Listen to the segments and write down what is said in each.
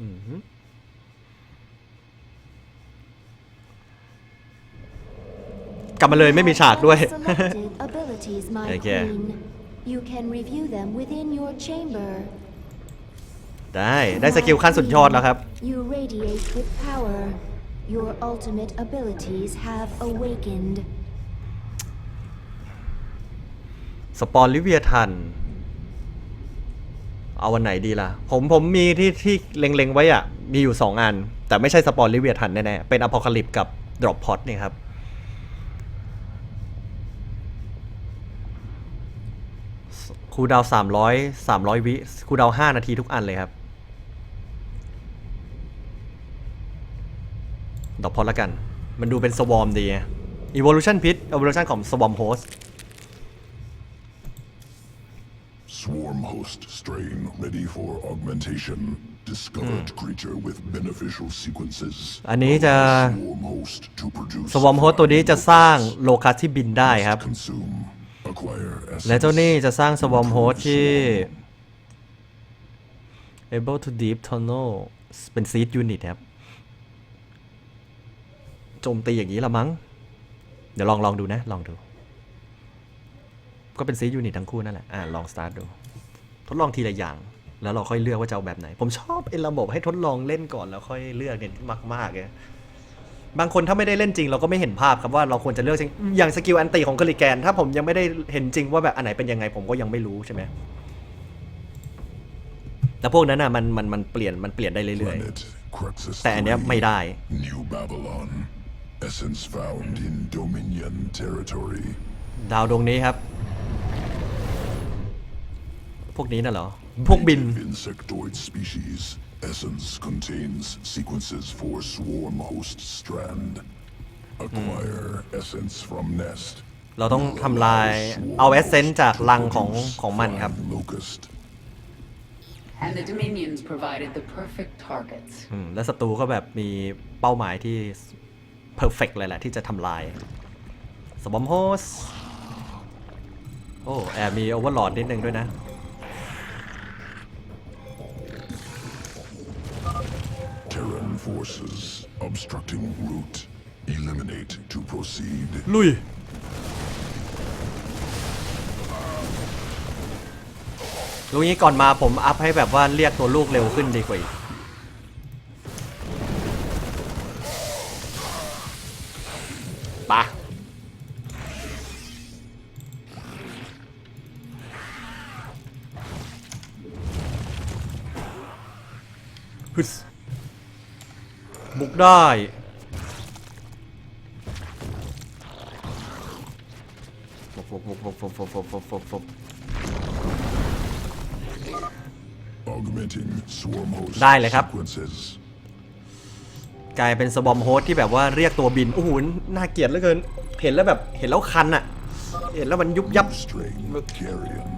อือหือกลับมาเลยไม่มีฉากด้วย All selected abilities, my Okay. queen. You can review them within your chamber. ได้ ได้สกิลขั้นสุดยอดแล้วครับ You radiate with power. Your ultimate abilities have awakened. สปอนลิเวียทัน เอาวันไหนดีล่ะ ผมผมมีที่ที่เล็งๆไว้อะมีอยู่ 2 อัน แต่ไม่ใช่สปอนลิเวียทันแน่ๆ เป็นอพอคาลิปกับดรอปพอตนี่ยครับคูดาวสามร้อยสามร้อยวิคูดาวห้านาทีทุกอันเลยครับดรอปพอตละกัน มันดูเป็นสวอมดี Evolution Pit Evolution ของ Swarm Host Swarm host strain ready for augmentation. Discovered creature with beneficial sequences. อันนี้จะ Swarm host to produce. สวอมโฮสตัวนี้จะสร้างโลคัสที่บินได้ครับ Consume. Acquire และเจ้า essence. นี่จะสร้างสวอมโฮสที่ able to deep tunnel เป็น seed unit ครับ โจมตีอย่างนี้ละมั้ง เดี๋ยวลองลองดูนะ ลองดู ก็เป็น seed unit ทั้งคู่นั่นแหละอ่าลอง start ดู ทดลองทีละอย่าง แล้วเราค่อยเลือกว่าจะเอาแบบไหน ผมชอบไอ้ระบบให้ทดลองเล่นก่อนแล้วค่อยเลือกเนี่ยมากๆเลยบางคนถ้าไม่ได้เล่นจริงเราก็ไม่เห็นภาพครับว่าเราควรจะเลือกจริงอย่างสกิลอันตีของกริแกน ถ้าผมยังไม่ได้เห็นจริงว่าแบบอันไหนเป็นยังไงผมก็ยังไม่รู้ใช่ไหมแต่พวกนั้นอะมันมันมันเปลี่ยนมันเปลี่ยนได้เรื่อย Planet Cruxus ๆแต่อันเนี้ย III, ไม่ได้ New Babylon. Essence found in Dominion territory. ดาวดวงนี้ครับ พวกนี้น่ะเหรอ พวกบิน Native insectoid species. Essence contains sequences for swarm host strand. Acquire essence from nest. เราต้องทำลายเอาเอเซนต์จากรังของของมันครับ Find locust. And the Dominions provided the perfect targets. อืมและศัตรูก็แบบมีเป้าหมายที่เพอร์เฟกเลยแหละที่จะทำลายสบอมโฮสโอ้แอบมีโอเวอร์ลอดนิดนึงด้วยนะ forces obstructing route. Eliminate to proceed. ลุยรู้งี้ก่อนมาผมอัพให้แบบว่าเรียกตัวลูกเร็วขึ้นดีกว่าอีกปะ ได้ ฟบฟบฟบฟบฟบฟบฟบฟบฟบ Augmenting swarm host ได้เลยครับ sequences. กลายเป็นสบอมโฮสที่แบบว่าเรียกตัวบิน โอ้โห น่าเกลียดเหลือเกิน เห็นแล้วแบบ เห็นแล้วคันอะเห็นแล้วมันยุบยับ Strain carrion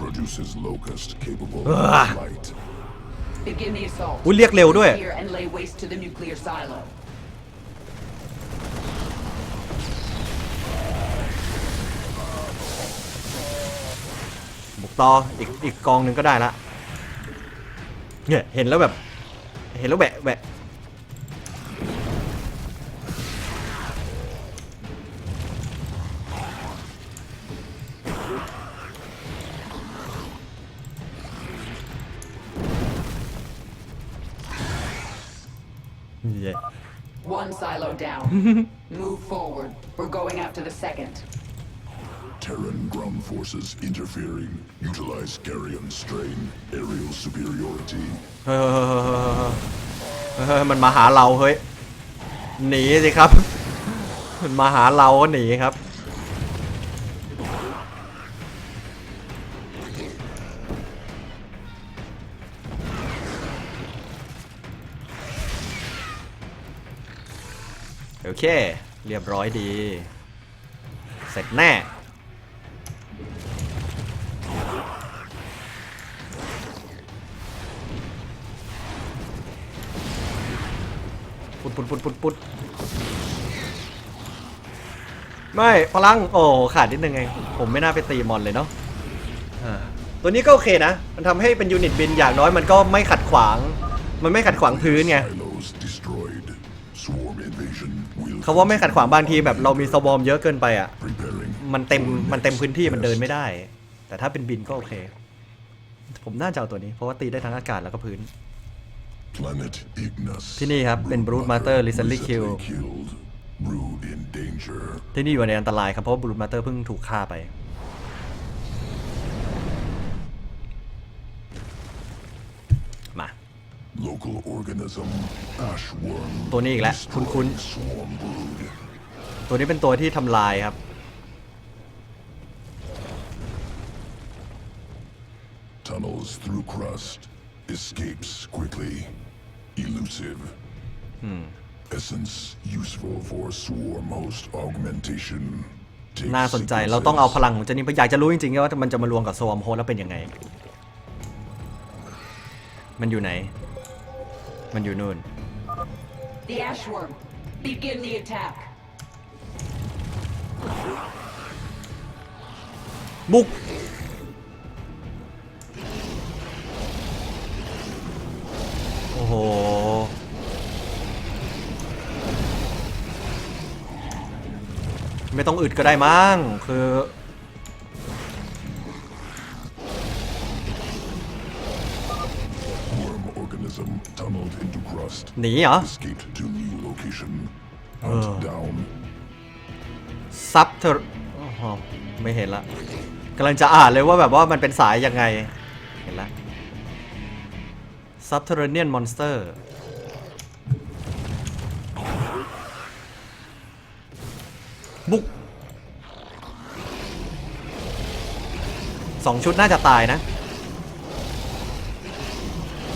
produces locust capable Ugh. of flight. Begin the assault. อุ้ยเรียกเร็วด้วย Here and lay waste to the nuclear silo. บุกต่ออีกอีกกองหนึ่งก็ได้ละเนี่ยเห็นแล้วแบบ เห็นแล้วแบะแบะ เย้ One silo down. Move forward. We're going after the second. Terran ground forces interfering. Utilize carrion strain. Aerial superiority. เฮ้ยเฮ้ยเฮ้ยมันมาหาเราเฮ้ยหนีสิครับ มันมาหาเราก็หนีครับ เคเรียบร้อยดี เสร็จแน่ปุดปุดปุดปุดปุดไม่พลัง โอ้ขาดนิดนึงไง ผมไม่น่าไปตีมอนเลยเนาะตัวนี้ก็โอเคนะ มันทำให้เป็นยูนิตบินอย่างน้อยมันก็ไม่ขัดขวาง มันไม่ขัดขวางพื้นไง เขาว่าไม่ขัดขวางบางทีแบบเรามีสวอมเยอะเกินไปอะ preparing. มันเต็มมันเต็มพื้นที่มันเดินไม่ได้ แต่ถ้าเป็นบินก็โอเค ผมน่าจะเอาตัวนี้เพราะว่าตีได้ทั้งอากาศแล้วก็พื้น Planet Ignis. ที่นี่ครับ เป็น Brood Master recently killed killed. Brood in danger. ที่นี่อยู่ในอันตรายครับเพราะว่าบรูมาเตอร์เพิ่งถูกฆ่าไป ตัวนี้อีกแล้วคุ้น Swarm brood. ๆตัวนี้เป็นตัวที่ทำลายครับ Tunnels through crust. Escapes quickly. Elusive. Essence useful for swarm host augmentation. Take น่าสนใจ เราต้องเอาพ sequences. ลังของเจนี่เพราะอยากจะรู้จริงๆว่ามันจะมารวมกับสวอมโฮแล้วเป็นยังไง มันอยู่ไหน มันอยู่นู่น The Ashworm. Begin the attack. บุก โอ้โห ไม่ต้องอึดก็ได้มั้งคือ organism tunneled into crust. หนีเหรอ Escaped to new location. Hunt down. ซับเธอไม่เห็นละกำลังจะอ่านเลยว่าแบบว่ามันเป็นสายยังไง เห็นละ Subterranean Monster บุกสองชุดน่าจะตายนะ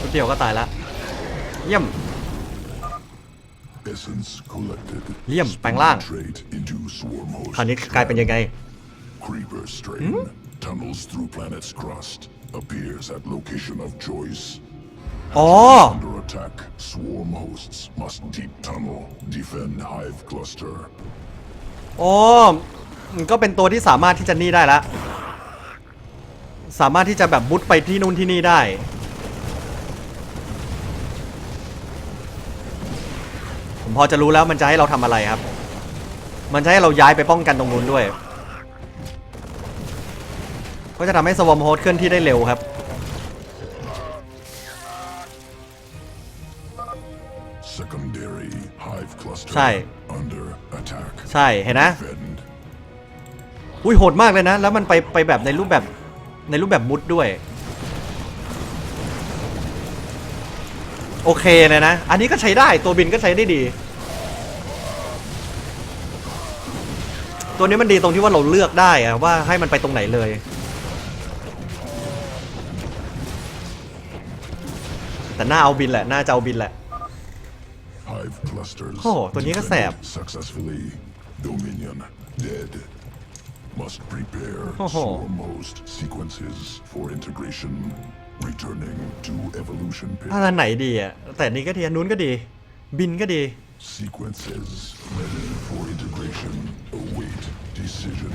ชุดเดียวก็ตายละ เยี่ยม Essence collected. เยี่ยมแปลงร่าง Penetrate into swarm host. คราวนี้กลายเป็นยังไง Creeper strain. Tunnels through planet's crust. Appears at location of choice. อ๋อ Under attack, swarm hosts must deep tunnel. Defend hive cluster. อ๋อมันก็เป็นตัวที่สามารถที่จะนี่ได้ละ สามารถที่จะแบบมุดไปที่นู่นที่นี่ได้ ผมพอจะรู้แล้วมันจะให้เราทำอะไรครับ มันจะให้เราย้ายไปป้องกันตรงนู้นด้วย ก็จะทำให้สวอมโฮสเคลื่อนที่ได้เร็วครับ Secondary hive cluster. ใช่ Under attack. ใช่ เห็นนะ Defend. อุ้ยโหดมากเลยนะ แล้วมันไปไปแบบในรูปแบบในรูปแบบมุดด้วย โอเคเลยนะ อันนี้ก็ใช้ได้ตัวบินก็ใช้ได้ดี ตัวนี้มันดีตรงที่ว่าเราเลือกได้อะว่าให้มันไปตรงไหนเลย แต่หน้าเอาบินแหละหน้าจะเอาบินแหละ Hive clusters. โอ้โหตัวนี้ก็แสบ defended Successfully. Dominion dead. Must prepare โอ้โห swarm host sequences for integration. Returning to evolution pit. ถ้าอันไหนดีอะแต่อันนี้ก็ดีอันนู้นก็ดี บินก็ดี Sequences ready for integration. Await decision.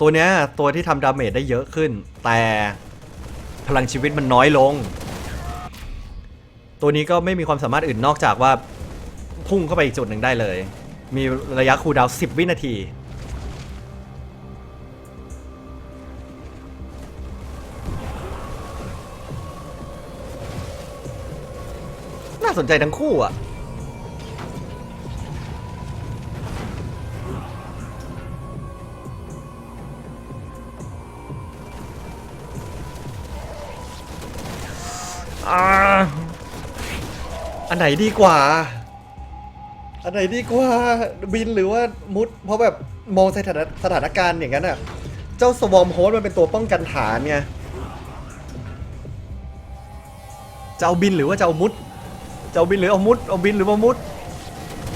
ตัวเนี้ยตัวที่ทำดาเมจได้เยอะขึ้น แต่พลังชีวิตมันน้อยลง ตัวนี้ก็ไม่มีความสามารถอื่นนอกจากว่าพุ่งเข้าไปอีกจุดหนึ่งได้เลย มีระยะคูลดาวน์10 วินาที สนใจทั้งคู่อะอ่าอันไหนดีกว่า อันไหนดีกว่าบินหรือว่ามุด เพราะแบบมองสถานสถานการณ์อย่างนั้นอะเจ้าสวอมโฮสมันเป็นตัวป้องกันฐานไงจะเอาบินหรือว่าจะเอามุด จะเอาบินหรือเอามุด เอาบินหรือว่ามุด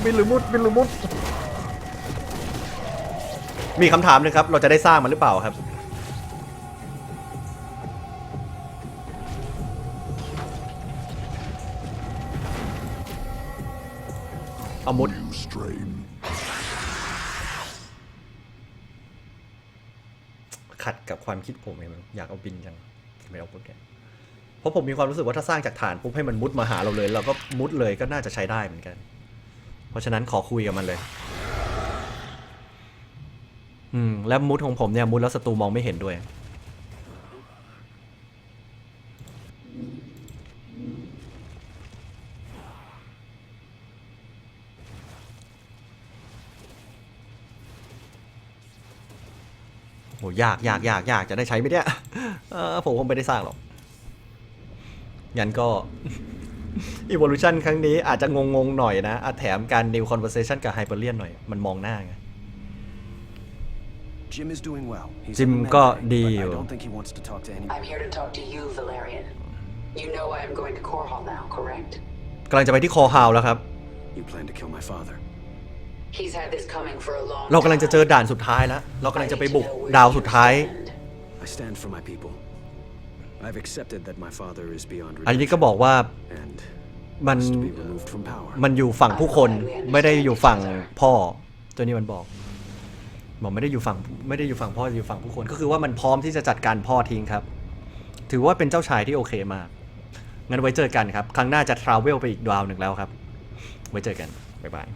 บินหรือมุด บินหรือมุด มีคำถามหนึงครับ เราจะได้สร้างมันหรือเปล่าครับ เอามุด New strain. ขัดกับความคิดผมเองอยากเอาบินจังไม่เอาปุ๊บเนี่ย เพราะผมมีความรู้สึกว่าถ้าสร้างจากฐานปุ๊บให้มันมุดมาหาเราเลย เราก็มุดเลยก็น่าจะใช้ได้เหมือนกัน เพราะฉะนั้นขอคุยกับมันเลย อืม แล้วมุดของผมเนี่ยมุดแล้วศัตรูมองไม่เห็นด้วย โหยากยากยากยากจะได้ใช้ไหมเนี่ยเออผมคงไม่ได้สร้างหรอก งั้นก็ Evolution ครั้งนี้อาจจะงงๆหน่อยนะอะแถมการ New Conversation กับ Hyperion หน่อย มันมองหน้าไง Jim is doing well. He's Jim in the med ก็ bay, ดี but อยู่ I don't think he wants to talk to anyone. I'm here to talk to you, Valerian. You know I am going to Core Hall now, correct? กำลังจะไปที่คอฮาวแล้วครับ You plan to kill my father. He's had this coming for a long เรากำลังจะเจอ time. ด่านสุดท้ายแล้ว เรากำลังจะไป I need บุก to know where ดาว you สุดท้าย stand. I stand for my people. อันนี้ก็ redemption บอกว่า and มัน must be removed from power. มันอยู่ฝั่งผู้คนไม่ได้อยู่ฝั่งพ่อ ตัวนี้มันบอกบอกไม่ได้อยู่ฝั่งไม่ได้อยู่ฝั่งพ่ออยู่ฝั่งผู้คน ก็คือว่ามันพร้อมที่จะจัดการพ่อทิ้งครับ ถือว่าเป็นเจ้าชายที่โอเคมากงั้นไว้เจอกันครับ ครั้งหน้าจะทราเวลไปอีกดาวหนึ่งแล้วครับ ไว้เจอกัน บ๊ายบาย